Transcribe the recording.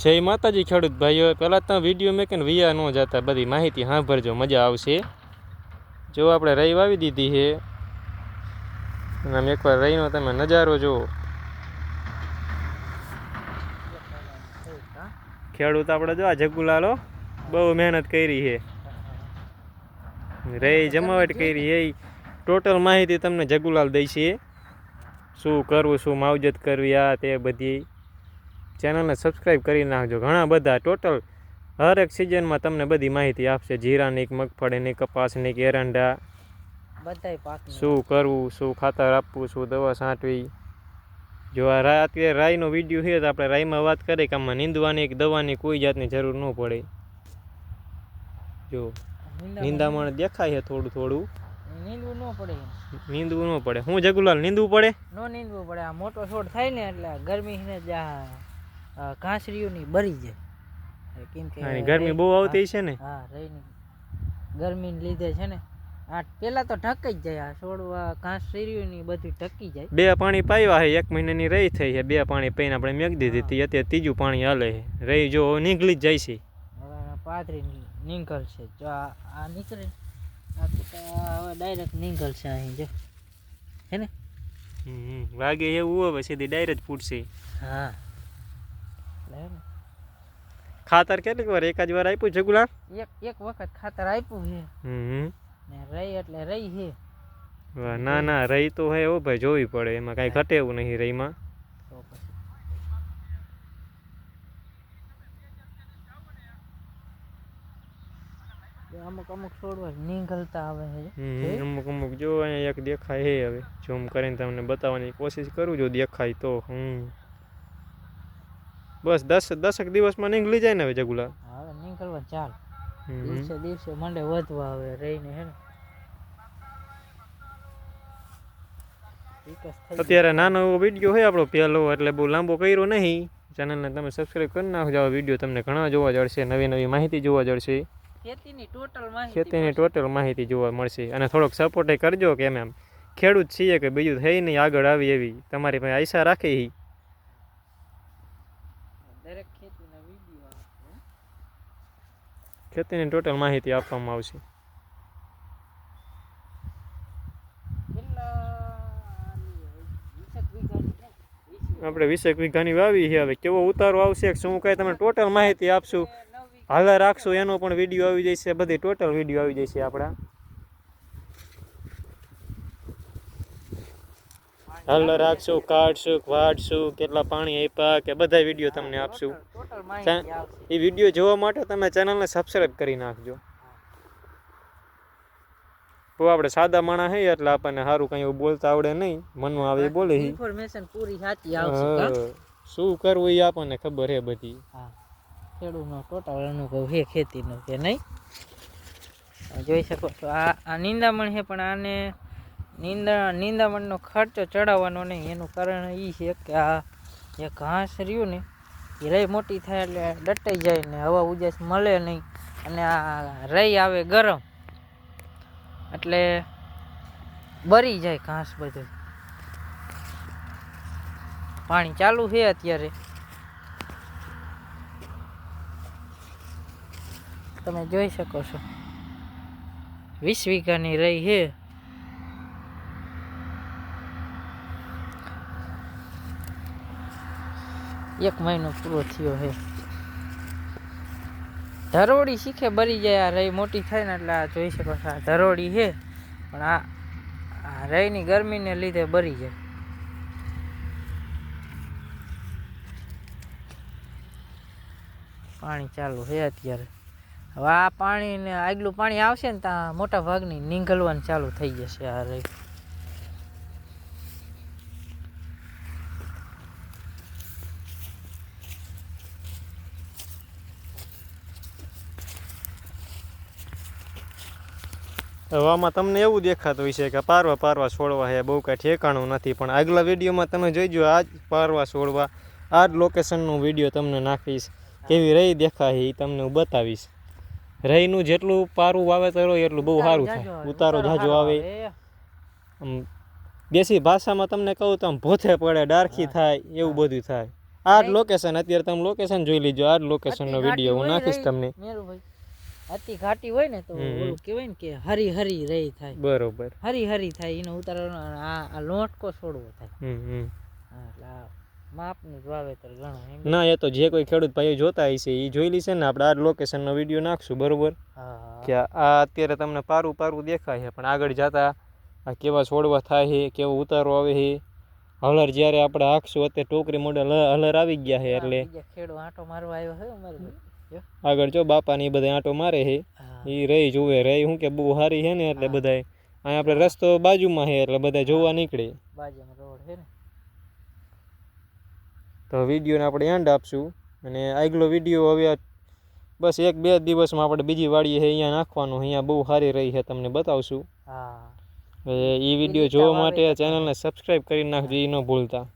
જય માતાજી, ખેડૂત ભાઈઓ. પહેલાં તો વીડિયો મેં વિયા ન જતા, બધી માહિતી સાંભળજો, મજા આવશે. જો આપણે રહી વાવી દીધી છે. અને આમ એકવાર રહીનો તમે નજારો જુઓ. ખેડૂત આપણે જો આ જગુલાલો, બહુ મહેનત કરી છે. રહી જમાવટ કરી એ ટોટલ માહિતી તમને જગુલાલ દઈ શું કરવું, શું માવજત કરવી, આ તે બધી. ચેનલને સબસ્ક્રાઈબ કરી નાખજો. ઘણા બધા ટોટલ હરેક સિઝનમાં તમને બધી માહિતી આપશે. જીરાની મગફળીની કપાસની એરંડા. શું કરવું શું ખાતર આપવું શું દવા છાંટવી? જો આ અત્યારે રાઈનો વીડિયો છે તો આપણે રાઈમાં વાત કરીએ કે આમાં નીંદવાની કે દવાની કોઈ જાતની જરૂર ન પડે. જો નીંદામણ દેખાય છે થોડું થોડું. નીંદવું ન પડે નીંદવું ન પડે. હું જગુલાલ નીંદવું પડે? ન નીંદવું પડે. આ મોટો છોડ થાય ને એટલે ગરમી ને જ. આ ઘાસરીઓ ની બરી જાય કેમ કે ગરમી બહુ આવતી છે ને? હા રહીની. ગરમીને લીધે છે ને આ પેલા તો ઢકાઈ જ જાય આ છોડવા ઘાસરીઓ ની બધી ઢકી જાય. બે પાણી પાવ્યા છે એક મહિનાની રહી થઈ છે બે પાણી પીને આપણે મેક દીધી હતી અત્યારે ત્રીજું પાણી હાલે છે રહી જો નીકળી જ જાય છે. પાથરી નીકળશે જો આ નીકળે આ હવે ડાયરેક્ટ નીકળશે અહીં જો. હે ને? હમ, વાગે એવું હવે સીધી ડાયરેક્ટ ફૂટશે. હા. હે ને ખાતર કેટલીક વાર? એક જ વાર આપ્યું જગુલા એક એક વખત ખાતર આપ્યું છે. હમ. ને રહી એટલે રહી છે. ના ના રહી તો હે હો ભાઈ જોવી પડે. એમાં કાંઈ ઘટે એવું નહીં રહીમાં. અમુક અમુક છોડવા નીકળતા આવે છે. અમુક અમુક જો અહીંયા એક દેખાય હે હવે. ઝૂમ કરીને તમને બતાવવાની કોશિશ કરું જો દેખાય તો હમ. બસ દસ દસક દિવસમાં નીકળી જાય ને હવે જગુલા હવે નીકળવા ચાલ. દિવસે દિવસે મંડે વધવા આવે રહીને હે અત્યારે નાનો એવો વીડિયો હોય આપણો પહેલો એટલે બહુ લાંબો કર્યો નહીં. ચેનલને તમે સબસ્ક્રાઇબ કરી નાખજો આ વીડિયો તમને ઘણા જોવા જળશે નવી નવી માહિતી જોવા જળશે. ખેતીની ટોટલ માહિતી ખેતીની ટોટલ માહિતી જોવા મળશે. અને થોડોક સપોર્ટ કરજો કે એમ. એમ ખેડૂત છીએ કે બીજું થઈ નહીં આગળ આવી એવી. તમારી પાસે આશા રાખી હી દરેક ખેતીના વીડિયો આવે ખેતીની ટોટલ માહિતી આપવામાં આવશે. આપણે વીસેક વીઘાની વાવી છે હવે. કેવો ઉતારો આવશે શું કાંઈ તમે ટોટલ માહિતી આપશું? હાલ રાખશો, એનો પણ વીડિયો આવી જશે, બધી ટોટલ વીડિયો આવી જશે આપણા. હાલર રાખશું કાઢશું વાઢશું કેટલા પાણી આપ્યા કે બધા વીડિયો તમને આપશું. એ વીડિયો જોવા માટે તમે ચેનલને સબસ્ક્રાઈબ કરી નાખજો. તો આપણે સાદા માણા હે એટલે આપણને સારું કંઈ બોલતા આવડે નહીં. મનમાં આવે બોલે ઇન્ફોર્મેશન પૂરી સાચી આવશે શું કરવું એ આપણને ખબર હે બધી. ખેડૂતનો ટોટલ અનુભવ હે ખેતીનો કે નહીં? જોઈ શકો તો આ આ નિંદામણ છે પણ આને નિંદા નિંદામણનો ખર્ચો ચડાવવાનો નહીં. એનું કારણ એ છે કે આ જે ઘાસ રહ્યું ને એ રહી મોટી થાય એટલે દટાઈ જાય ને હવા ઉજાસ મળે નહીં અને આ રહી આવે ગરમ. એટલે બરી જાય ઘાસ બધું. પાણી ચાલુ છે અત્યારે. તમે જોઈ શકો છો. વીસ વીઘાની રહી છે. એક મહિનો પૂરો થયો છે ધરોડી શીખે બરી જાય, આ રહી મોટી થાય ને એટલે આ જોઈ શકો છો, આ ધરોડી છે પણ આ આ રહીની ગરમીને લીધે બરી જાય. પાણી ચાલુ છે અત્યારે. હવે આ પાણીને આગલું પાણી આવશે ને ત્યાં મોટા ભાગની નીંગલવાનું ચાલુ થઈ જશે આ રહી હવે આમાં તમને એવું દેખાતું હોય છે કે પારવા પારવા છોડવા છે બહુ કાંઈ ઠેકાણું નથી પણ આગલા વિડીયોમાં તમે જોઈજો આ જ પારવા છોડવા આ જ લોકેશનનું વીડિયો તમને નાખીશ. કેવી રહી દેખાય એ તમને હું બતાવીશ. રહીનું જેટલું પારું વાવેતર હોય એટલું બહુ સારું થાય. ઉતારો જાજો આવે. આમ દેશી ભાષામાં તમને કહું તો આમ ભોથે પડે ડારખી થાય એવું બધું થાય. આ જ લોકેશન અત્યારે તમે લોકેશન જોઈ લીજો આ જ લોકેશનનો વીડિયો હું નાખીશ તમને. અતિ ઘાટી હોય ને તો. ઓલું કહેવાય ને કે હરી હરી રહી થાય. બરોબર. હરી હરી થાય એનો ઉતારવાનો આ આ લોટકો છોડવો થાય. હા એટલે આ માપનું જ વાવેતર ગણો ના એ તો જે કોઈ ખેડૂત ભાઈઓ જોતા હશે એ જોઈ લેશે ને આપણે આ લોકેશનનો વીડિયો નાખશું બરોબર? હા હા. કે આ અત્યારે તમને પારું પારું દેખાય છે પણ આગળ જતા આ કેવા છોડવા થાય છે કેવો ઉતારો આવે છે. હલર જ્યારે આપણે હાંકશું અત્યારે ટોકરી મોડલ હલર આવી ગયા છે એટલે ખેડો આંટો મારવા આવ્યો છે અમારે ભાઈ. આગળ જો બાપા ને એ બધા આંટો મારે છે એ રહી જુએ રહી. શું કે બહુ સારી છે ને એટલે બધાય. અહીંયા આપણે રસ્તો બાજુમાં છે એટલે બધા જોવા નીકળે. તો વિડીયોને આપણે એન્ડ આપશું. અને આગલો વીડિયો હવે બસ એક બે દિવસમાં આપણે બીજી વાડીએ છે અહીંયા નાખવાનું. અહીંયા બહુ સારી રહી છે તમને બતાવશું. હા. એ વીડિયો જોવા માટે ચેનલને સબસ્ક્રાઈબ કરી નાખજો એ ન ભૂલતા.